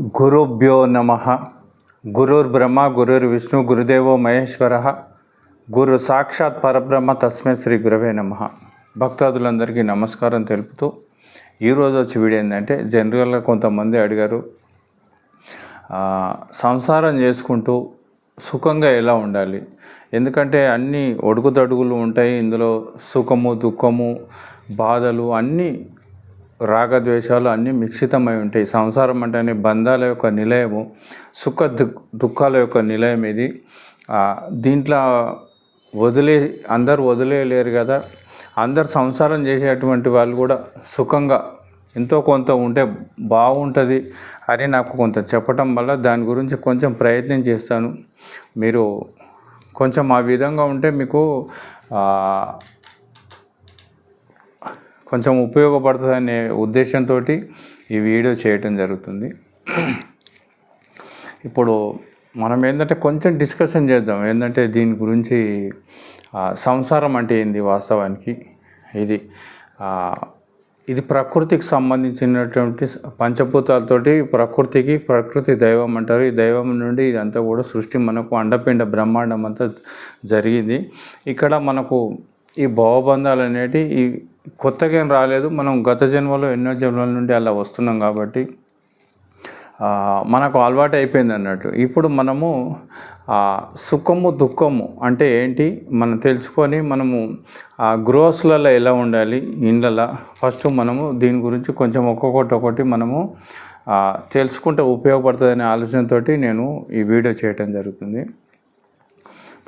గురుభ్యో నమ. గురుర్బ్రహ్మ గురుర్విష్ణు గురుదేవో మహేశ్వర. గురు సాక్షాత్ పరబ్రహ్మ తస్మై శ్రీ గురవే నమ. భక్తాదులందరికీ నమస్కారం తెలుపుతూ ఈరోజు వచ్చి వీడియో ఏంటంటే జనరల్గా కొంతమంది అడిగారు సంసారం చేసుకుంటూ సుఖంగా ఎలా ఉండాలి? ఎందుకంటే అన్ని ఒడుగుదడుగులు ఉంటాయి ఇందులో సుఖము దుఃఖము బాధలు అన్నీ రాగద్వేషాలు అన్నీ మిక్షితమై ఉంటాయి. సంసారం అంటేనే బంధాల యొక్క నిలయము సుఖ దుఃఖాల యొక్క నిలయం ఇది. దీంట్లో వదిలే అందరు వదిలేయలేరు కదా. అందరు సంసారం చేసేటువంటి వాళ్ళు కూడా సుఖంగా ఎంతో కొంత ఉంటే బాగుంటుంది అని నాకు కొంత చెప్పటం వల్ల దాని గురించి కొంచెం ప్రయత్నం చేస్తాను. మీరు కొంచెం ఆ విధంగా ఉంటే మీకు కొంచెం ఉపయోగపడుతుందనే ఉద్దేశంతో ఈ వీడియో చేయటం జరుగుతుంది. ఇప్పుడు మనం ఏంటంటే కొంచెం డిస్కషన్ చేద్దాం. ఏంటంటే దీని గురించి సంసారం అంటే ఏంది వాస్తవానికి? ఇది ఇది ప్రకృతికి సంబంధించినటువంటి పంచభూతాలతోటి ప్రకృతికి ప్రకృతి దైవం అంటారు. ఈ దైవం నుండి ఇదంతా కూడా సృష్టి మనకు అండపిండ బ్రహ్మాండం అంతా జరిగింది. ఇక్కడ మనకు ఈ భవబంధాలు అనేటి ఈ కొత్తగా ఏం రాలేదు. మనం గత జన్మలో ఎన్నో జన్మల నుండి అలా వస్తున్నాం కాబట్టి మనకు అలవాటు అయిపోయింది అన్నట్టు. ఇప్పుడు మనము సుఖము దుఃఖము అంటే ఏంటి? మనం తెలుసుకొని మనము ఆ గృహస్థులలో ఎలా ఉండాలి? ఇండ్లలో. ఫస్ట్ మనము దీని గురించి కొంచెం ఒక్కొక్కటి ఒకటి మనము తెలుసుకుంటే ఉపయోగపడుతుందనే ఆలోచనతోటి నేను ఈ వీడియో చేయటం జరుగుతుంది.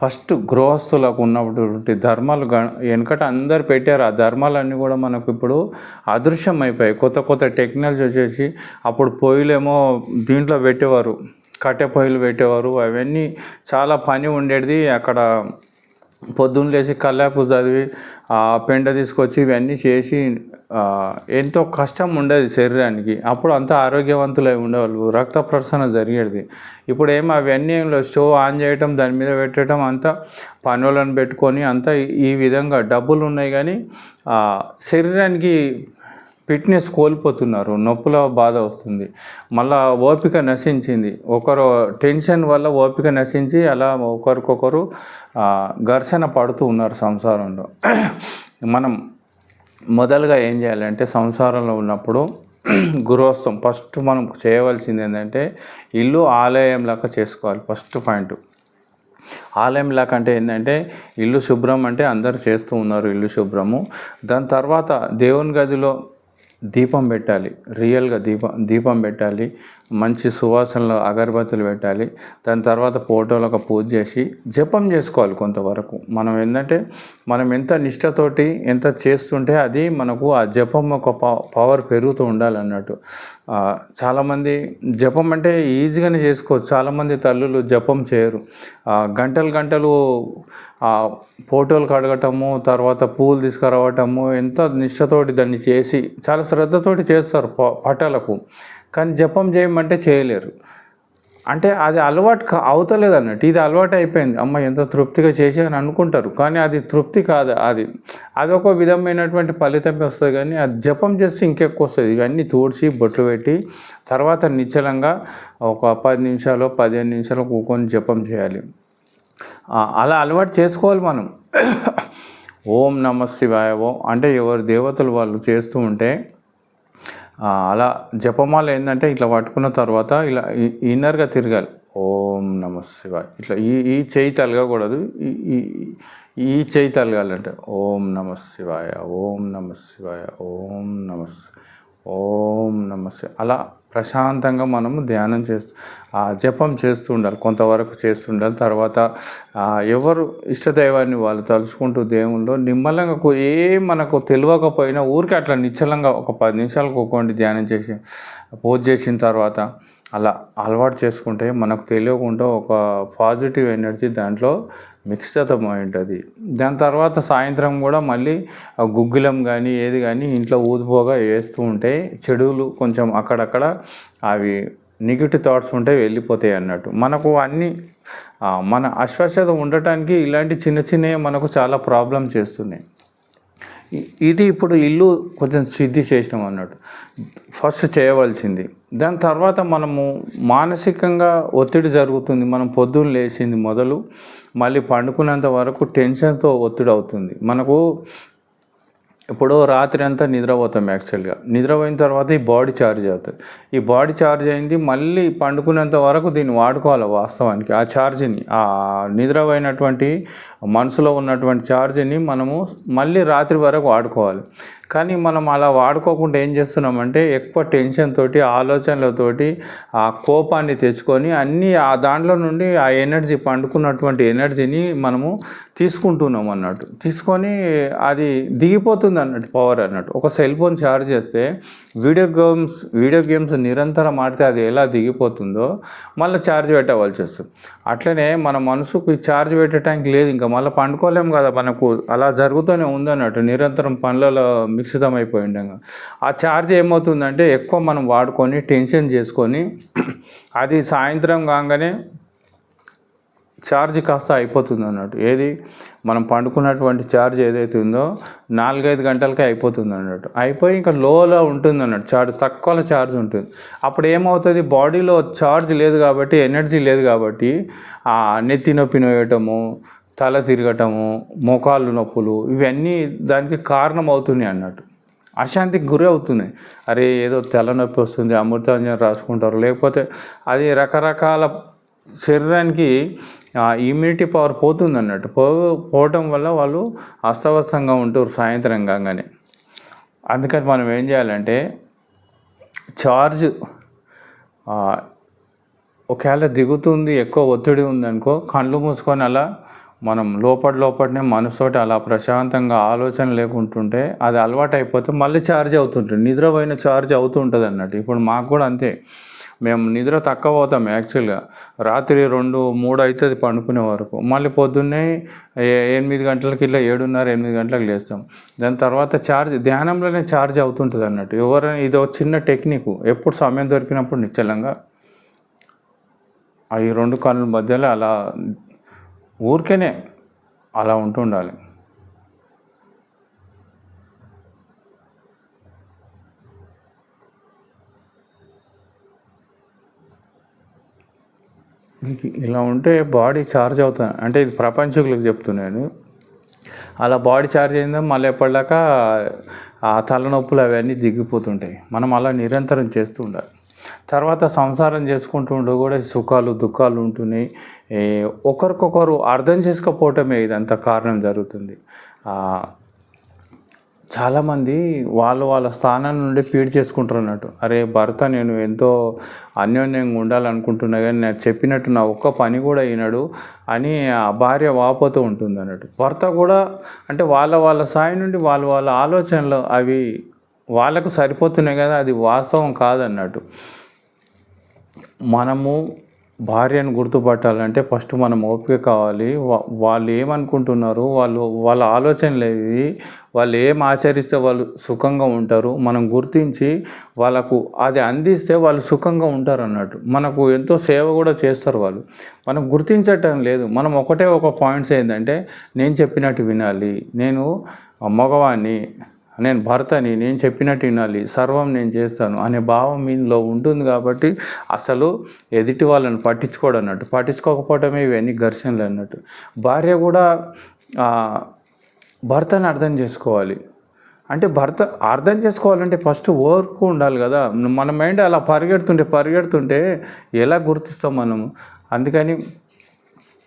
ఫస్ట్ గృహస్థులకు ఉన్నటువంటి ధర్మాలు గ- వెనకట అందరు పెట్టారు. ఆ ధర్మాలన్నీ కూడా మనకు ఇప్పుడు అదృశ్యం అయిపోయాయి కొత్త కొత్త టెక్నాలజీ వచ్చేసి అప్పుడు పొయ్యిలేమో దీంట్లో పెట్టేవారు. కట్టె పొయ్యిలు పెట్టేవారు. అవన్నీ చాలా పని ఉండేది. అక్కడ పొద్దున్న లేచి కల్లాపు చదివి పెండ తీసుకొచ్చి ఇవన్నీ చేసి ఎంతో కష్టం ఉండేది శరీరానికి. అప్పుడు అంత ఆరోగ్యవంతులై ఉండేవాళ్ళు. రక్త ప్రసరణ జరిగేది. ఇప్పుడు ఏమో అవన్నీ ఏం లేవు. స్టవ్ ఆన్ చేయటం దాని మీద పెట్టడం అంతా పనులను పెట్టుకొని అంతా ఈ- విధంగా డబ్బులు ఉన్నాయి కానీ శరీరానికి ఫిట్నెస్ కోల్పోతున్నారు. నొప్పుల బాధ వస్తుంది. మళ్ళా ఓపిక నశించింది. ఒకరు టెన్షన్ వల్ల ఓపిక నశించి అలా ఒకరికొకరు ఘర్షణ పడుతూ ఉన్నారు సంసారంలో. మనం మొదలుగా ఏం చేయాలంటే సంసారంలో ఉన్నప్పుడు గృహస్థం ఫస్ట్ మనం చేయవలసింది ఏంటంటే ఇల్లు ఆలయం లాగా చేసుకోవాలి ఫస్ట్ పాయింట్. ఆలయం లాగా అంటే ఏంటంటే ఇల్లు శుభ్రం అంటే అందరు చేస్తూ ఉన్నారు ఇల్లు శుభ్రము. దాని తర్వాత దేవుని గదిలో దీపం పెట్టాలి రియల్గా దీపం దీపం పెట్టాలి. మంచి సువాసనలు అగరబత్తులు పెట్టాలి. దాని తర్వాత ఫోటోలకు పూజ చేసి జపం చేసుకోవాలి కొంతవరకు. మనం ఏంటంటే మనం ఎంత నిష్టతోటి ఎంత చేస్తుంటే అది మనకు ఆ జపం ఒక పవర్ పెరుగుతూ ఉండాలన్నట్టు. చాలామంది జపం అంటే ఈజీగానే చేసుకోవచ్చు. చాలామంది తల్లులు జపం చేయరు. గంటలు గంటలు ఆ ఫోటోలు కడగటము తర్వాత పూలు తీసుకురావటము ఎంత నిష్టతోటి దాన్ని చేసి చాలా శ్రద్ధతోటి చేస్తారు ప- పటాలకు. కానీ జపం చేయమంటే చేయలేరు. అంటే అది అలవాటు కా అన్నట్టు ఇది అలవాటు అయిపోయింది. అమ్మ ఎంత తృప్తిగా చేసి అని అనుకుంటారు. కానీ అది తృప్తి కాదు అది. అదొక విధమైనటువంటి ఫలితం వస్తుంది కానీ అది జపం చేస్తే ఇంకెక్కువ వస్తుంది. ఇవన్నీ తోడ్చి బొట్లు పెట్టి తర్వాత నిశ్చలంగా ఒక పది నిమిషాలు పదిహేను నిమిషాలు కూకొని జపం చేయాలి. అలా అలవాటు చేసుకోవాలి మనం. ఓం నమ శివాయ. ఓం అంటే ఎవరు దేవతలు వాళ్ళు చేస్తూ ఉంటే అలా జపమాల ఏంటంటే ఇట్లా పట్టుకున్న తర్వాత ఇలా ఇన్నర్గా తిరగాలి. ఓం నమ శివాయ. ఇట్లా ఈ ఈ చేయి తలగకూడదు. ఈ ఈ చేయి తలగాలంటే. ఓం నమ శివాయ. ఓం నమ శివాయ. ఓం నమ ఓం నమ అలా ప్రశాంతంగా మనము ధ్యానం చేస్తూ ఆ జపం చేస్తూ ఉండాలి. కొంతవరకు చేస్తుండాలి తర్వాత ఎవరు ఇష్టదైవాన్ని వాళ్ళు తలుచుకుంటూ దేవుళ్ళు నిమ్మలంగా ఏ ఏం మనకు తెలియకపోయినా ఊరికే అట్లా నిశ్చలంగా ఒక పది నిమిషాలు కూకోండి ధ్యానం చేసి పూజ చేసిన తర్వాత అలా అలవాటు చేసుకుంటే మనకు తెలియకుండా ఒక పాజిటివ్ ఎనర్జీ దాంట్లో మిక్సతమై ఉంటుంది దాని తర్వాత సాయంత్రం కూడా మళ్ళీ ఆ కానీ ఏది కానీ ఇంట్లో ఊదిపోగా వేస్తూ ఉంటే చెడులు కొంచెం అక్కడక్కడ అవి నెగిటివ్ థాట్స్ ఉంటే వెళ్ళిపోతాయి అన్నట్టు. మనకు అన్ని మన అస్వస్థత ఉండటానికి ఇలాంటి చిన్న చిన్నవి మనకు చాలా ప్రాబ్లం చేస్తున్నాయి. ఇది ఇప్పుడు ఇల్లు కొంచెం శుద్ధి చేసినాం అన్నట్టు. ఫస్ట్ చేయవలసింది. దాని తర్వాత మనము మానసికంగా ఒత్తిడి జరుగుతుంది. మనం పొద్దున్న లేచింది మొదలు మళ్ళీ పండుకునేంత వరకు టెన్షన్తో ఒత్తిడి అవుతుంది మనకు ఇప్పుడు రాత్రి అంతా నిద్రపోతాం యాక్చువల్గా. నిద్రపోయిన తర్వాత ఈ బాడీ ఛార్జ్ అవుతుంది. ఈ బాడీ ఛార్జ్ అయింది మళ్ళీ పండుకునేంత వరకు దీన్ని వాడుకోవాలి వాస్తవానికి? ఆ ఛార్జ్ని ఆ నిద్రపోయినటువంటి మనసులో ఉన్నటువంటి ఛార్జ్ని మనము మళ్ళీ రాత్రి వరకు వాడుకోవాలి. కానీ మనం అలా వాడుకోకుండా ఏం చేస్తున్నామంటే ఎక్కువ టెన్షన్ తోటి ఆలోచనలతోటి ఆ కోపాన్ని తెచ్చుకొని అన్నీ ఆ దాంట్లో నుండి ఆ ఎనర్జీ పండుకున్నటువంటి ఎనర్జీని మనము తీసుకుంటున్నాం అన్నట్టు. తీసుకొని అది దిగిపోతుంది అన్నట్టు పవర్ అన్నట్టు. ఒక సెల్ ఫోన్ ఛార్జ్ చేస్తే వీడియో గేమ్స్ వీడియో గేమ్స్ నిరంతరం ఆడితే అది ఎలా దిగిపోతుందో మళ్ళీ ఛార్జ్ పెట్టవలసి వస్తుంది. అట్లనే మన మనసుకు ఛార్జ్ పెట్టడానికి లేదు ఇంకా మళ్ళీ పండుకోలేం కదా మనకు అలా జరుగుతూనే ఉందన్నట్టు నిరంతరం పనులలో మిశ్రితం అయిపోయి ఉండగా ఆ ఛార్జ్ ఏమవుతుందంటే ఎక్కువ మనం వాడుకొని టెన్షన్ చేసుకొని అది సాయంత్రం కాగానే ఛార్జ్ కాస్త అయిపోతుంది అన్నట్టు. ఏది? మనం పండుకున్నటువంటి ఛార్జ్ ఏదైతే ఉందో నాలుగైదు గంటలకే అయిపోతుంది అన్నట్టు. అయిపోయి ఇంకా లోలో ఉంటుంది అన్నట్టు. ఛార్జ్ తక్కువ ఛార్జ్ ఉంటుంది. అప్పుడు ఏమవుతుంది? బాడీలో ఛార్జ్ లేదు కాబట్టి ఎనర్జీ లేదు కాబట్టి ఆ నెత్తి నొప్పి నొయ్యటము తల తిరగటము మోకాళ్ళు నొప్పులు ఇవన్నీ దానికి కారణం అవుతున్నాయి అన్నట్టు. అశాంతికి గురి అవుతున్నాయి. అరే ఏదో తెల్లనొప్పి వస్తుంది అమృతాంజనం రాసుకుంటారు. లేకపోతే అది రకరకాల శరీరానికి ఇమ్యూనిటీ పవర్ పోతుంది అన్నట్టు పో పోవటం వల్ల వాళ్ళు అస్తవ్యస్తంగా ఉంటారు సాయంత్రం కాగానే. అందుకని మనం ఏం చేయాలంటే చార్జ్ ఒకవేళ దిగుతుంది ఎక్కువ ఒత్తిడి ఉందనుకో కళ్ళు మూసుకొని అలా మనం లోపల లోపలనే మనసుతోటి అలా ప్రశాంతంగా ఆలోచన లేకుంటుంటే అది అలవాటు అయిపోతే మళ్ళీ ఛార్జ్ అవుతుంటుంది. నిద్రపోయిన ఛార్జ్ అవుతుంటుంది అన్నట్టు ఇప్పుడు మాకు కూడా అంతే. మేము నిద్ర తక్కువ పోతాం యాక్చువల్గా. రాత్రి రెండు మూడు అవుతుంది పండుకునే వరకు. మళ్ళీ పొద్దున్నే ఎనిమిది గంటలకి ఇలా ఏడున్నర ఎనిమిది గంటలకు లేస్తాం. దాని తర్వాత ఛార్జ్ ధ్యానంలోనే ఛార్జ్ అవుతుంటుంది అన్నట్టు. ఎవరైనా ఇది ఒక చిన్న టెక్నిక్. ఎప్పుడు సమయం దొరికినప్పుడు నిశ్చలంగా. ఆ ఈ రెండు కళ్ళ మధ్యలో అలా ఊరికేనే అలా ఉంటుండాలి. ఇలా ఉంటే బాడీ ఛార్జ్ అవుతుంది అంటే ఇది ప్రపంచకులకు చెప్తున్నాను అలా బాడీ ఛార్జ్ అయిందో మళ్ళీ ఎప్పటిదాకా ఆ తలనొప్పులు అవన్నీ దిగిపోతుంటాయి. మనం అలా నిరంతరం చేస్తూ ఉండాలి. తర్వాత సంసారం చేసుకుంటూ ఉంటూ కూడా సుఖాలు దుఃఖాలు ఉంటున్నాయి. ఒకరికొకరు అర్థం చేసుకోకపోవటమే ఇదంతా కారణం జరుగుతుంది. చాలామంది వాళ్ళు వాళ్ళ స్థానం నుండి పీడ్ చేసుకుంటారు అన్నట్టు అరే భర్త నేను ఎంతో అన్యోన్యంగా ఉండాలనుకుంటున్నా కానీ నాకు చెప్పినట్టు నా ఒక్క పని కూడా అయినాడు అని ఆ భార్య వాపోతూ ఉంటుంది అన్నట్టు భర్త కూడా అంటే వాళ్ళ వాళ్ళ స్థాయి నుండి వాళ్ళ వాళ్ళ ఆలోచనలు అవి వాళ్ళకు సరిపోతున్నాయి కదా అది వాస్తవం కాదన్నట్టు. మనము భార్యను గుర్తుపట్టాలంటే ఫస్ట్ మనం ఓపిక కావాలి. వా- వాళ్ళు ఏమనుకుంటున్నారు వాళ్ళు వాళ్ళ ఆలోచనలు ఏవి వాళ్ళు ఏం ఆచరిస్తే వాళ్ళు సుఖంగా ఉంటారు. మనం గుర్తించి వాళ్ళకు అది అందిస్తే వాళ్ళు సుఖంగా ఉంటారు అన్నట్టు. మనకు ఎంతో సేవ కూడా చేస్తారు వాళ్ళు. మనం గుర్తించటం లేదు. మనం ఒకటే ఒక పాయింట్స్ ఏంటంటే నేను చెప్పినట్టు వినాలి. నేను మగవాణ్ణి నేను భర్తని నేను చెప్పినట్టు వినాలి సర్వం నేను చేస్తాను అనే భావం మీలో ఉంటుంది కాబట్టి అసలు ఎదుటి వాళ్ళని పట్టించుకోడు అన్నట్టు. పట్టించుకోకపోవటమే ఇవన్నీ ఘర్షణలు అన్నట్టు. భార్య కూడా భర్తని అర్థం చేసుకోవాలి. అంటే భర్త అర్థం చేసుకోవాలంటే ఫస్ట్ ఓర్పు ఉండాలి కదా. మన మైండ్ అలా పరిగెడుతుంటే పరిగెడుతుంటే ఎలా గుర్తిస్తాం మనము? అందుకని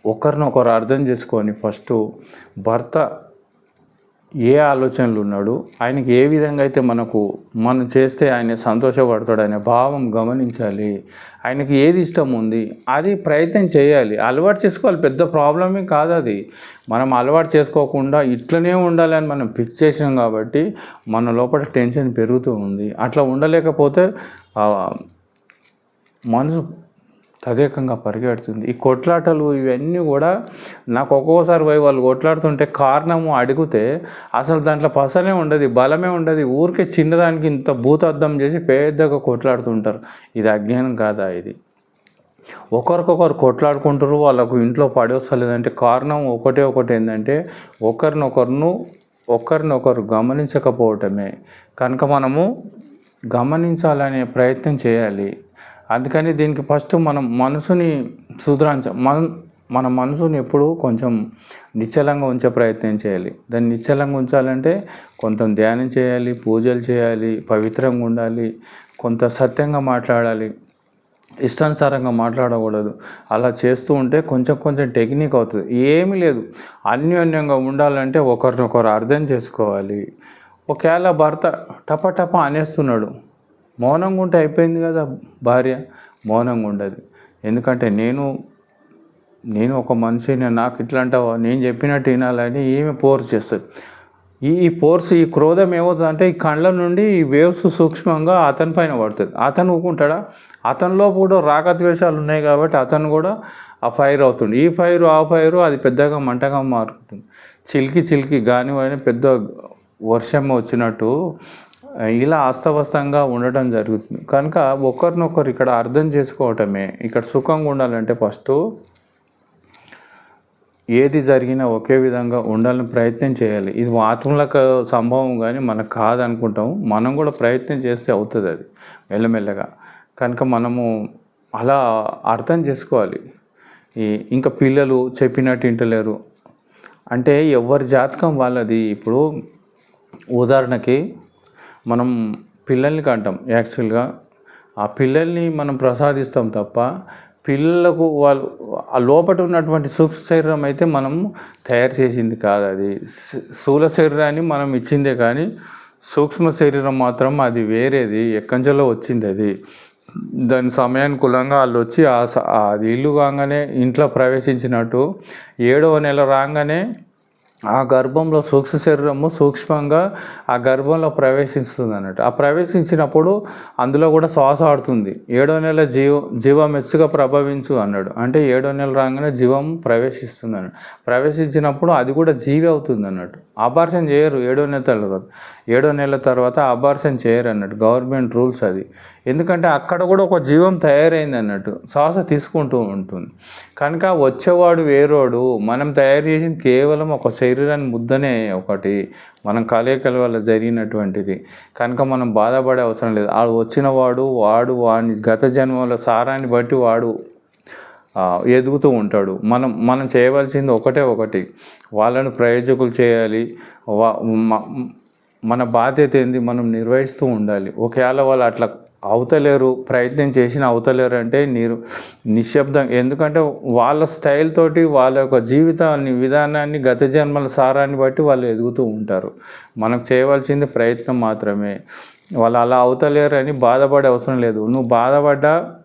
ఒకరినొకరు అర్థం చేసుకొని ఫస్ట్ భర్త ఏ ఆలోచనలు ఉన్నాడు ఆయనకి ఏ విధంగా అయితే మనకు మనం చేస్తే ఆయన సంతోషపడతాడు అనే భావం గమనించాలి. ఆయనకి ఏది ఇష్టం ఉంది అది ప్రయత్నం చేయాలి. అలవాటు చేసుకోవాలి పెద్ద ప్రాబ్లమే కాదు అది. మనం అలవాటు చేసుకోకుండా ఇట్లనే ఉండాలని మనం ఫిక్స్ చేసాం కాబట్టి మన లోపల టెన్షన్ పెరుగుతూ ఉంది. అట్లా ఉండలేకపోతే మనసు తదేకంగా పరిగెడుతుంది. ఈ కొట్లాటలు ఇవన్నీ కూడా నాకు ఒక్కొక్కసారి పోయి వాళ్ళు కొట్లాడుతుంటే కారణము అడిగితే అసలు దాంట్లో పసనే ఉండదు బలమే ఉండదు. ఊరికే చిన్నదానికి ఇంత భూతార్థం చేసి పెద్దగా కొట్లాడుతుంటారు. ఇది అజ్ఞానం కాదా ఇది? ఒకరికొకరు కొట్లాడుకుంటారు వాళ్ళకు ఇంట్లో పడేస్తలేదంటే కారణం ఒకటే ఒకటి ఏంటంటే ఒకరినొకరును ఒకరినొకరు గమనించకపోవటమే. కనుక మనము గమనించాలనే ప్రయత్నం చేయాలి. అందుకని దీనికి ఫస్ట్ మనం మనసుని సుధరాంచ మన మన మనసుని ఎప్పుడూ కొంచెం నిశ్చలంగా ఉంచే ప్రయత్నం చేయాలి. దాన్ని నిశ్చలంగా ఉంచాలంటే కొంత ధ్యానం చేయాలి పూజలు చేయాలి పవిత్రంగా ఉండాలి కొంత సత్యంగా మాట్లాడాలి ఇష్టానుసారంగా మాట్లాడకూడదు. అలా చేస్తూ ఉంటే కొంచెం కొంచెం టెక్నిక్ అవుతుంది. ఏమీ లేదు. అన్యోన్యంగా ఉండాలంటే ఒకరినొకరు అర్థం చేసుకోవాలి. ఒకవేళ భర్త టప టప అనేస్తున్నాడు. మౌనంగా ఉంటే అయిపోయింది కదా భార్య? మౌనంగా ఉండదు. ఎందుకంటే నేను నేను ఒక మనిషిని నాకు ఇట్లా అంటావా నేను చెప్పినట్టు వినాలని ఈమె ఫోర్స్ చేస్తుంది. ఈ ఈ ఫోర్స్ ఈ క్రోధం ఏమవుతుంది అంటే ఈ కళ్ళ నుండి ఈ వేవ్స్ సూక్ష్మంగా అతని పైన పడుతుంది. అతను ఊకుంటాడా? అతనిలో కూడా రాగద్వేషాలు ఉన్నాయి కాబట్టి అతను కూడా ఆ ఫైర్ అవుతుంది ఈ ఫైర్ ఆ ఫైరు అది పెద్దగా మంటగా మారుతుంది. చిలికి చిలికి గాని పెద్ద వర్షం వచ్చినట్టు ఇలా అస్తవ్యస్తంగా ఉండటం జరుగుతుంది. కనుక ఒకరినొకరు ఇక్కడ అర్థం చేసుకోవటమే. ఇక్కడ సుఖంగా ఉండాలంటే ఫస్ట్ ఏది జరిగినా ఒకే విధంగా ఉండాలని ప్రయత్నం చేయాలి. ఇది ఆత్మలకు సంభవం కానీ మనకు కాదనుకుంటాం. మనం కూడా ప్రయత్నం చేస్తే అవుతుంది అది మెల్లమెల్లగా. కనుక మనము అలా అర్థం చేసుకోవాలి. ఈ ఇంకా పిల్లలు చెప్పినట్టు వింటలేరు. అంటే ఎవరి జాతకం వాళ్ళది? ఇప్పుడు ఉదాహరణకి మనం పిల్లల్ని కంటాం. యాక్చువల్గా ఆ పిల్లల్ని మనం ప్రసాదిస్తాం తప్ప పిల్లలకు వాళ్ళు ఆ లోపల ఉన్నటువంటి సూక్ష్మ శరీరం అయితే మనం తయారు చేసింది కాదు అది. స్థూల శరీరాన్ని మనం ఇచ్చిందే కానీ సూక్ష్మ శరీరం మాత్రం అది వేరేది. ఎక్కంచెలో వచ్చింది అది. దాని సమయానుకూలంగా వాళ్ళు వచ్చి ఆ ఆ అది ఇల్లు కాగానే ఇంట్లో ప్రవేశించినట్టు ఏడవ నెల రాగానే ఆ గర్భంలో సూక్ష్మ శరీరము సూక్ష్మంగా ఆ గర్భంలో ప్రవేశిస్తుంది అన్నట్టు. ఆ ప్రవేశించినప్పుడు అందులో కూడా శ్వాస ఆడుతుంది. ఏడో నెల జీవ జీవం ఎచ్చుగా ప్రభవించు అన్నాడు. అంటే ఏడో నెల రాగానే జీవం ప్రవేశిస్తుంది అన్నాడు. ప్రవేశించినప్పుడు అది కూడా జీవి అవుతుంది అన్నట్టు. అబార్షన్ చేయరు ఏడో నెల తర్వాత. ఏడో నెల తర్వాత అబార్షన్ చేయరు అన్నట్టు గవర్నమెంట్ రూల్స్ అది. ఎందుకంటే అక్కడ కూడా ఒక జీవం తయారైంది అన్నట్టు శ్వాస తీసుకుంటూ ఉంటుంది. కనుక వచ్చేవాడు వేరోడు మనం తయారు చేసింది కేవలం ఒక శరీరాన్ని ముద్దనే ఒకటి మనం కలయికల వల్ల జరిగినటువంటిది. కనుక మనం బాధపడే అవసరం లేదు. ఆ వచ్చిన వాడు వాడు గత జన్మల సారాన్ని బట్టి వాడు ఎదుగుతూ ఉంటాడు. మనం మనం చేయవలసింది ఒకటే ఒకటి. వాళ్ళను ప్రయోజకులు చేయాలి. వా- మన బాధ్యత ఏంది? మనం నిర్వహిస్తూ ఉండాలి. ఒకవేళ వాళ్ళు అట్లా అవుతలేరు ప్రయత్నం చేసిన అవుతలేరు అంటే నీరు నిశ్శబ్దం. ఎందుకంటే వాళ్ళ స్టైల్ తోటి వాళ్ళ యొక్క జీవితాన్ని విధానాన్ని గత జన్మల సారాన్ని బట్టి వాళ్ళు ఎదుగుతూ ఉంటారు. మనకు చేయవలసింది ప్రయత్నం మాత్రమే. వాళ్ళు అలా అవుతలేరు అని బాధపడే అవసరం లేదు. నువ్వు బాధపడ్డా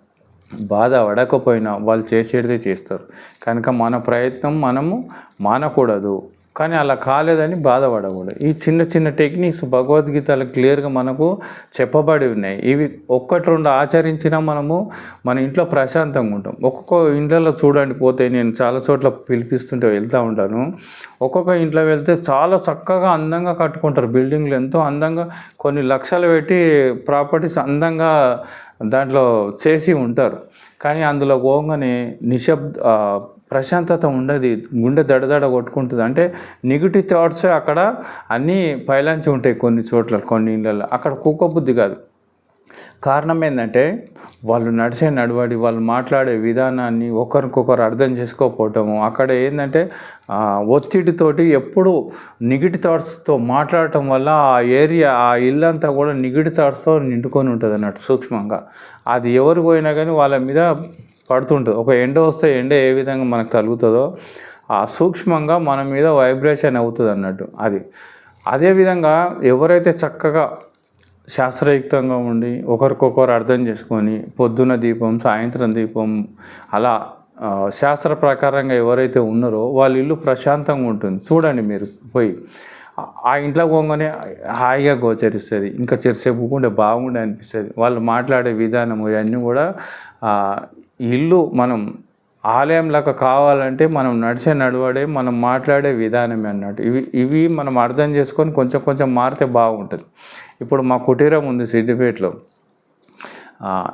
బాధ పడకపోయినా వాళ్ళు చేసేది చేస్తారు. కనుక మన ప్రయత్నం మనము మానకూడదు. కానీ అలా కాలేదని బాధపడకూడదు. ఈ చిన్న చిన్న టెక్నిక్స్ భగవద్గీతలో క్లియర్గా మనకు చెప్పబడి ఉన్నాయి. ఇవి ఒక్కటి రెండు ఆచరించినా మనము మన ఇంట్లో ప్రశాంతంగా ఉంటాం. ఒక్కొక్క ఇంట్లో చూడండి పోతే నేను చాలా చోట్ల పిలిపిస్తుంటే వెళ్తూ ఉంటాను. ఒక్కొక్క ఇంట్లో వెళ్తే చాలా చక్కగా అందంగా కట్టుకుంటారు. బిల్డింగ్లు ఎంతో అందంగా కొన్ని లక్షలు పెట్టి ప్రాపర్టీస్ అందంగా దాంట్లో చేసి ఉంటారు. కానీ అందులో పోగానే నిశ్శబ్ద ప్రశాంతత ఉండదు గుండె దడదడ కొట్టుకుంటుంది. అంటే నెగిటివ్ థాట్స్ అక్కడ అన్నీ పైలాంచి ఉంటాయి కొన్ని చోట్ల కొన్ని ఇళ్ళల్లో. అక్కడ కుక్క బుద్ధి కాదు. కారణం ఏంటంటే వాళ్ళు నడిచే నడవడి వాళ్ళు మాట్లాడే విధానాన్ని ఒకరికొకరు అర్థం చేసుకోకపోవటము. అక్కడ ఏంటంటే ఒత్తిడితోటి ఎప్పుడు నెగిటివ్ థాట్స్తో మాట్లాడటం వల్ల ఆ ఏరియా ఆ ఇల్లంతా కూడా నెగిటివ్ థాట్స్తో నిండుకొని ఉంటుంది అన్నట్టు సూక్ష్మంగా. అది ఎవరు పోయినా కానీ వాళ్ళ మీద పడుతుంటుంది. ఒక ఎండ వస్తే ఎండ ఏ విధంగా మనకు తలుగుతుందో ఆ సూక్ష్మంగా మన మీద వైబ్రేషన్ అవుతుంది అన్నట్టు అది. అదేవిధంగా ఎవరైతే చక్కగా శాస్త్రయుక్తంగా ఉండి ఒకరికొకరు అర్థం చేసుకొని పొద్దున దీపం సాయంత్రం దీపం అలా శాస్త్ర ప్రకారంగా ఎవరైతే ఉన్నారో వాళ్ళ ఇల్లు ప్రశాంతంగా ఉంటుంది. చూడండి మీరు పోయి. ఆ- ఇంట్లో పోగానే హాయిగా గోచరిస్తుంది. ఇంకా చెరిసేపు ఉంటే బాగుండే అనిపిస్తుంది. వాళ్ళు మాట్లాడే విధానం ఇవన్నీ కూడా ఇల్లు మనం ఆలయంలాగా కావాలంటే మనం నడిచే నడవడే మనం మాట్లాడే విధానమే అన్నట్టు. ఇవి ఇవి మనం అర్థం చేసుకొని కొంచెం కొంచెం మారితే బాగుంటుంది. ఇప్పుడు మా కుటీరం ఉంది సిద్దిపేటలో.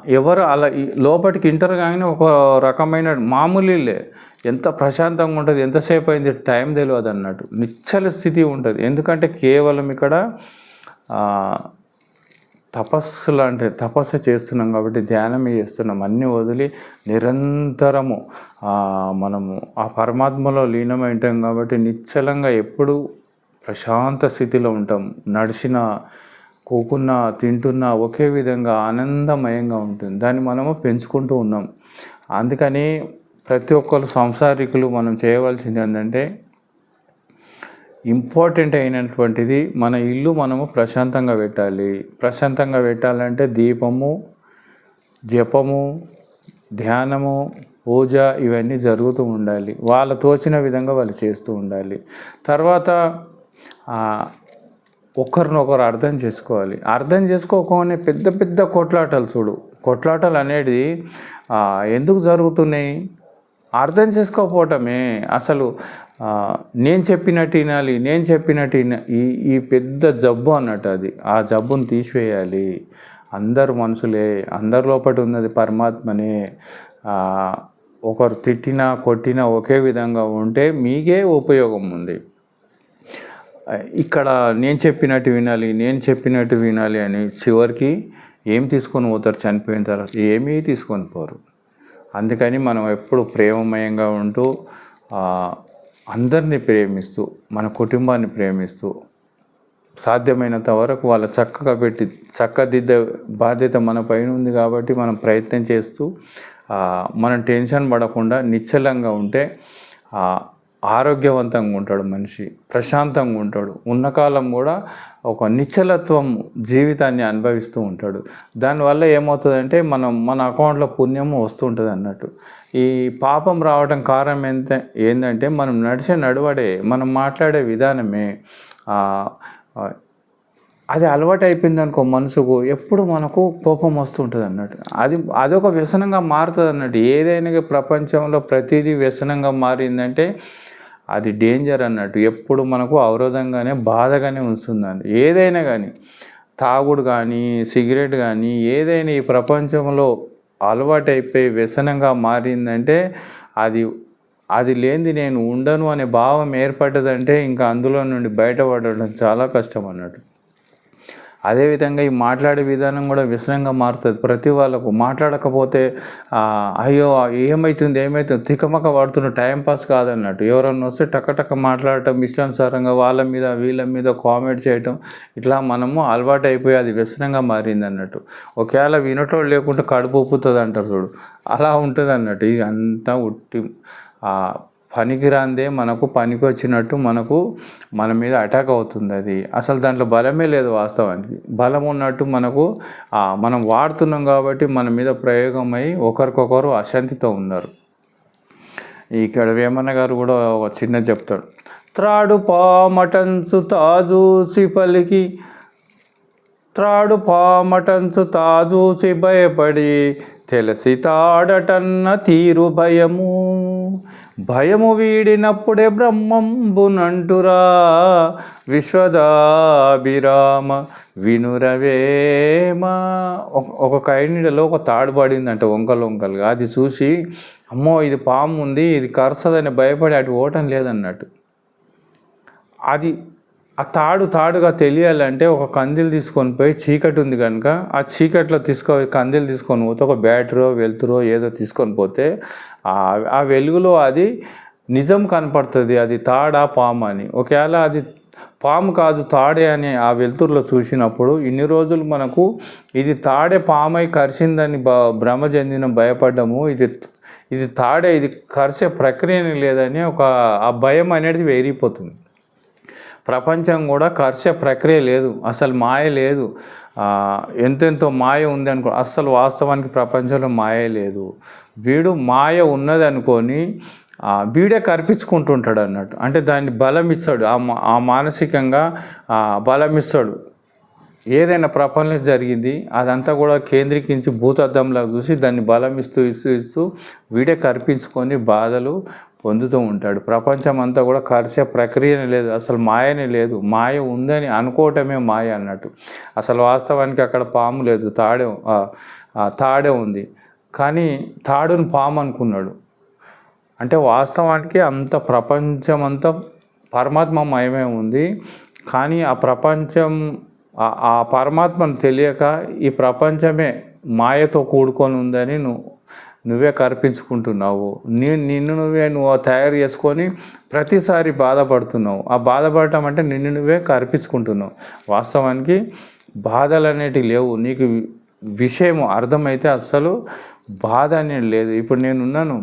ఎవరు అలా లోపలికి ఇంటర్ కానీ ఒక రకమైన మామూలు ఇల్లే. ఎంత ప్రశాంతంగా ఉంటుంది ఎంతసేపు అయింది టైం తెలియదు అన్నట్టు. నిచ్చల స్థితి ఉంటుంది. ఎందుకంటే కేవలం ఇక్కడ తపస్సు లాంటి తపస్సు చేస్తున్నాం కాబట్టి ధ్యానం చేస్తున్నాం. అన్నీ వదిలి నిరంతరము మనము ఆ పరమాత్మలో లీనమై ఉంటాం కాబట్టి నిశ్చలంగా ఎప్పుడు ప్రశాంత స్థితిలో ఉంటాం. నడిచిన కూకున్నా తింటున్నా ఒకే విధంగా ఆనందమయంగా ఉంటుంది. దాన్ని మనము పెంచుకుంటూ ఉన్నాం. అందుకని ప్రతి ఒక్కరు సంసారికులు మనం చేయవలసింది ఏంటంటే ఇంపార్టెంట్ అయినటువంటిది మన ఇల్లు మనము ప్రశాంతంగా పెట్టాలి. ప్రశాంతంగా పెట్టాలంటే దీపము జపము ధ్యానము పూజ ఇవన్నీ జరుగుతూ ఉండాలి. వాళ్ళ తోచిన విధంగా వాళ్ళు చేస్తూ ఉండాలి. తర్వాత ఒకరినొకరు అర్థం చేసుకోవాలి. అర్థం చేసుకోకుండా పెద్ద పెద్ద కొట్లాటలు చూడు. కొట్లాటలు అనేది ఎందుకు జరుగుతున్నాయి? అర్థం చేసుకోకపోవటమే అసలు నేను చెప్పినట్టు వినాలి నేను చెప్పినట్టు ఈ ఈ పెద్ద జబ్బు అన్నట్టు అది. ఆ జబ్బును తీసివేయాలి. అందరు మనుషులే అందరి లోపల ఉన్నది పరమాత్మనే. ఒకరు తిట్టినా కొట్టినా ఒకే విధంగా ఉంటే మీకే ఉపయోగం ఉంది. ఇక్కడ నేను చెప్పినట్టు వినాలి నేను చెప్పినట్టు వినాలి అని చివరికి ఏం తీసుకొని పోతారు చనిపోయిన తర్వాత? ఏమీ తీసుకొని పోరు. అందుకని మనం ఎప్పుడు ప్రేమమయంగా ఉంటూ అందరినీ ప్రేమిస్తూ మన కుటుంబాన్ని ప్రేమిస్తూ సాధ్యమైనంత వరకు వాళ్ళ చక్కగా పెట్టి చక్కదిద్దే బాధ్యత మన పైన ఉంది కాబట్టి మనం ప్రయత్నం చేస్తూ మనం టెన్షన్ పడకుండా నిశ్చలంగా ఉంటే ఆరోగ్యవంతంగా ఉంటాడు మనిషి ప్రశాంతంగా ఉంటాడు. ఉన్నకాలం కూడా ఒక నిశ్చలత్వం జీవితాన్ని అనుభవిస్తూ ఉంటాడు. దానివల్ల ఏమవుతుందంటే మనం మన అకౌంట్లో పుణ్యము వస్తుంటుంది అన్నట్టు. ఈ పాపం రావడం కారణం ఎంత ఏంటంటే మనం నడిచే నడవడే మనం మాట్లాడే విధానమే అది అలవాటు అయిపోయింది అనుకో మనసుకు ఎప్పుడు మనకు కోపం వస్తుంటుంది అన్నట్టు. అది అదొక వ్యసనంగా మారుతుంది అన్నట్టు. ఏదైనా ప్రపంచంలో ప్రతిదీ వ్యసనంగా మారిందంటే అది డేంజర్ అన్నట్టు ఎప్పుడు మనకు అవరోధంగానే బాధగానే ఉంటుందండి. ఏదైనా కానీ తాగుడు కానీ సిగరెట్ కానీ ఏదైనా ఈ ప్రపంచంలో అలవాటైపోయి వ్యసనంగా మారిందంటే అది అది లేనిది నేను ఉండను అనే భావం ఏర్పడ్డదంటే ఇంకా అందులో నుండి బయటపడడం చాలా కష్టం అన్నట్టు. అదేవిధంగా ఈ మాట్లాడే విధానం కూడా వ్యసనంగా మారుతుంది. ప్రతి వాళ్ళకు మాట్లాడకపోతే అయ్యో ఏమవుతుంది ఏమవుతుంది తికమక వాడుతున్న టైం పాస్ కాదన్నట్టు. ఎవరన్నా వస్తే టక్క మాట్లాడటం ఇష్టానుసారంగా వాళ్ళ మీద వీళ్ళ మీద కామెంట్ చేయటం ఇట్లా మనము అలవాటు అయిపోయి అది వ్యసనంగా మారింది అన్నట్టు. ఒకవేళ వినటోడు లేకుంటే కడుపు ఉప్పుతుంది అంటారు చూడు. అలా ఉంటుంది అన్నట్టు ఇది అంతా ఉట్టి పనికిరాందే మనకు పనికి వచ్చినట్టు మనకు మన మీద అటాక్ అవుతుంది అది. అసలు దాంట్లో బలమే లేదు వాస్తవానికి. బలం ఉన్నట్టు మనకు మనం వాడుతున్నాం కాబట్టి మన మీద ప్రయోగం అయి ఒకరికొకరు అశాంతితో ఉన్నారు. ఇక్కడ వేమన్న గారు కూడా ఒక చిన్న చెప్తాడు. త్రాడు పామటన్సు తాజూసి పలికి త్రాడు పామటన్సు తాజూసి భయపడి తెలిసి తాడటన్న తీరు భయము. భయము వీడినప్పుడే బ్రహ్మంబునంటురా. విశ్వదాభిరామ వినురవేమ. ఒక- ఒక కైనీడలో ఒక తాడు పడిందంట వంకలు వంకలుగా అది చూసి అమ్మో ఇది పాము ఉంది ఇది కరసదని భయపడి అటు ఓటం లేదన్నట్టు. అది ఆ తాడు తాడుగా తెలియాలంటే ఒక కందిలు తీసుకొని పోయి చీకటి ఉంది కనుక ఆ చీకట్లో తీసుకో కందిలు తీసుకొని పోతే ఒక బ్యాటరో వెలుతురో ఏదో తీసుకొని పోతే ఆ వెలుగులో అది నిజం కనపడుతుంది. అది తాడా పాము అని. ఒకవేళ అది పాము కాదు తాడే అని ఆ వెలుతురులో చూసినప్పుడు ఇన్ని రోజులు మనకు ఇది తాడే పామై కరిసిందని భ భ్రమ చెందిన భయపడ్డము. ఇది ఇది తాడే ఇది కరిసే ప్రక్రియనే లేదని ఒక ఆ భయం అనేది వేరిపోతుంది. ప్రపంచం కూడా కర్ష ప్రక్రియ లేదు. అసలు మాయ లేదు. ఎంతెంతో మాయ ఉంది అనుకో అసలు వాస్తవానికి ప్రపంచంలో మాయ లేదు. వీడు మాయ ఉన్నది అనుకొని వీడే కర్పించుకుంటుంటాడు అన్నట్టు. అంటే దాన్ని బలం ఇస్తాడు ఆ మా- ఆ మానసికంగా బలం ఇస్తాడు ఏదైనా ప్రపంచంలో జరిగింది అదంతా కూడా కేంద్రీకరించి భూతద్దంలాగా చూసి దాన్ని బలం ఇస్తూ ఇస్తూ ఇస్తూ వీడే కల్పించుకొని బాధలు పొందుతూ ఉంటాడు. ప్రపంచం అంతా కూడా కరిసే ప్రక్రియనే లేదు. అసలు మాయనే లేదు. మాయ ఉందని అనుకోవటమే మాయ అన్నట్టు. అసలు వాస్తవానికి అక్కడ పాము లేదు. తాడే తాడే ఉంది. కానీ తాడును పాము అనుకున్నాడు. అంటే వాస్తవానికి అంత ప్రపంచం అంతా పరమాత్మ మయమే ఉంది. కానీ ఆ ప్రపంచం ఆ- ఆ పరమాత్మను తెలియక ఈ ప్రపంచమే మాయతో కూడుకొని ఉందని నువ్వు నువ్వే కర్పించుకుంటున్నావు. నీ నిన్ను నువ్వే నువ్వు తయారు చేసుకొని ప్రతిసారి బాధపడుతున్నావు. ఆ బాధపడటం అంటే నిన్ను నువ్వే కర్పించుకుంటున్నావు. వాస్తవానికి బాధలు అనేటివి లేవు. నీకు విషయం అర్థమైతే అస్సలు బాధ అనేది లేదు. ఇప్పుడు నేనున్నాను.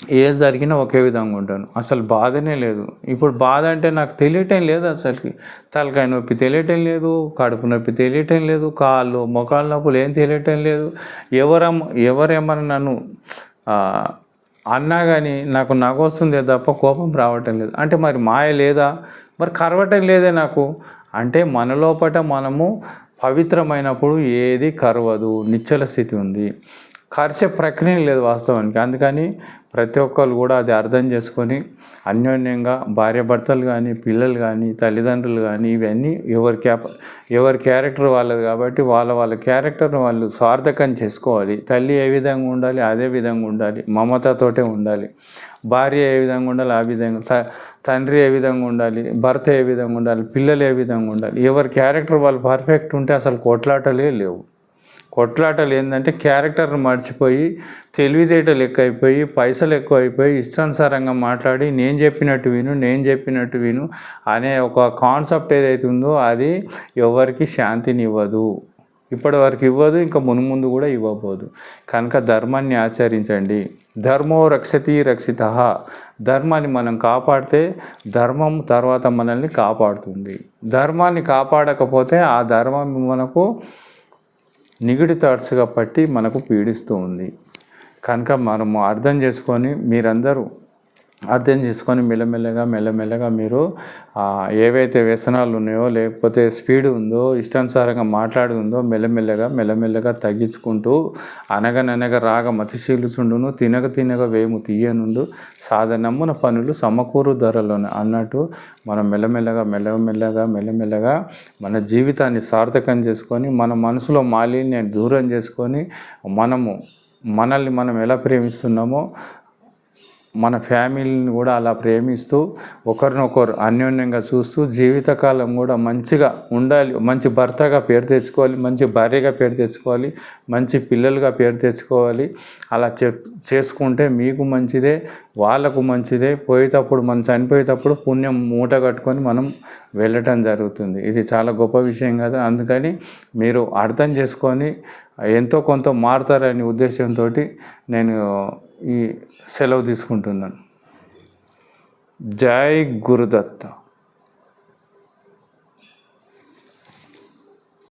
ఏది జరిగినా ఒకే విధంగా ఉంటాను. అసలు బాధనే లేదు. ఇప్పుడు బాధ అంటే నాకు తెలియటం లేదు అసలుకి. తలకాయ నొప్పి తెలియటం లేదు కడుపు నొప్పి తెలియటం లేదు కాళ్ళు మొఖాల నొప్పులు ఏం తెలియటం లేదు. ఎవరమ్ ఎవరేమన్నా నన్ను అన్నా కానీ నాకు నగొస్తుందే తప్ప కోపం రావటం లేదు. అంటే మరి మాయ లేదా? మరి కరవటం లేదే నాకు. అంటే మనలోపట మనము పవిత్రమైనప్పుడు ఏది కరవదు నిశ్చల స్థితి ఉంది. కరిచే ప్రక్రియ లేదు వాస్తవానికి. అందుకని ప్రతి ఒక్కరు కూడా అది అర్థం చేసుకొని అన్యోన్యంగా భార్యాభర్తలు కానీ పిల్లలు కానీ తల్లిదండ్రులు కానీ ఇవన్నీ ఎవరి క్యాప ఎవరి క్యారెక్టర్ వాళ్ళది కాబట్టి వాళ్ళ వాళ్ళ క్యారెక్టర్ని వాళ్ళు స్వార్థకం చేసుకోవాలి. తల్లి ఏ విధంగా ఉండాలి అదే విధంగా ఉండాలి. మమతతోటే ఉండాలి. భార్య ఏ విధంగా ఉండాలి ఆ విధంగా త- తండ్రి ఏ విధంగా ఉండాలి భర్త ఏ విధంగా ఉండాలి పిల్లలు ఏ విధంగా ఉండాలి. ఎవరి క్యారెక్టర్ వాళ్ళు పర్ఫెక్ట్ ఉంటే అసలు కొట్లాటలే లేవు. కొట్లాటలు ఏంటంటే క్యారెక్టర్ని మర్చిపోయి తెలివితేటలు ఎక్కువైపోయి పైసలు ఎక్కువైపోయి ఇష్టానుసారంగా మాట్లాడి నేను చెప్పినట్టు విను నేను చెప్పినట్టు విను అనే ఒక కాన్సెప్ట్ ఏదైతే ఉందో అది ఎవరికి శాంతిని ఇవ్వదు ఇప్పటి వరకు ఇవ్వదు ఇంకా మునుముందు కూడా ఇవ్వబోదు. కనుక ధర్మాన్ని ఆచరించండి. ధర్మో రక్షతి రక్షిత. ధర్మాన్ని మనం కాపాడితే ధర్మం తర్వాత మనల్ని కాపాడుతుంది. ధర్మాన్ని కాపాడకపోతే ఆ ధర్మం మనకు నిగిడి థాట్స్గా పట్టి మనకు పీడిస్తూ ఉంది. కనుక మనము అర్థం చేసుకొని మీరందరూ అర్థం చేసుకొని మెల్లమెల్లగా మెల్లమెల్లగా మీరు ఏవైతే వ్యసనాలు ఉన్నాయో లేకపోతే స్పీడ్ ఉందో ఇష్టానుసారంగా మాట్లాడి ఉందో మెల్లమెల్లగా మెల్లమెల్లగా తగ్గించుకుంటూ అనగననగ రాగ మతిశీలుచుండును తినగ తినగ వేము తీయనుండు సాధనమ్మున పనులు సమకూరు ధరలోనే అన్నట్టు మనం మెల్లమెల్లగా మెల్లమెల్లగా మెల్లమెల్లగా మన జీవితాన్ని సార్థకం చేసుకొని మన మనసులో మాలిన్యాన్ని దూరం చేసుకొని మనము మనల్ని మనం ఎలా ప్రేమిస్తున్నామో మన ఫ్యామిలీని కూడా అలా ప్రేమిస్తూ ఒకరినొకరు అన్యోన్యంగా చూస్తూ జీవితకాలం కూడా మంచిగా ఉండాలి మంచి భర్తగా పేరు తెచ్చుకోవాలి మంచి భార్యగా పేరు తెచ్చుకోవాలి మంచి పిల్లలుగా పేరు తెచ్చుకోవాలి. అలా చె చేసుకుంటే మీకు మంచిదే వాళ్ళకు మంచిదే. పోయేటప్పుడు మనం చనిపోయేటప్పుడు పుణ్యం మూట కట్టుకొని మనం వెళ్ళటం జరుగుతుంది. ఇది చాలా గొప్ప విషయం కదా. అందుకని మీరు అర్థం చేసుకొని ఎంతో కొంత మారుతారనే ఉద్దేశంతో నేను ఈ సెలవు తీసుకుంటున్నాను. జై గురుదత్త.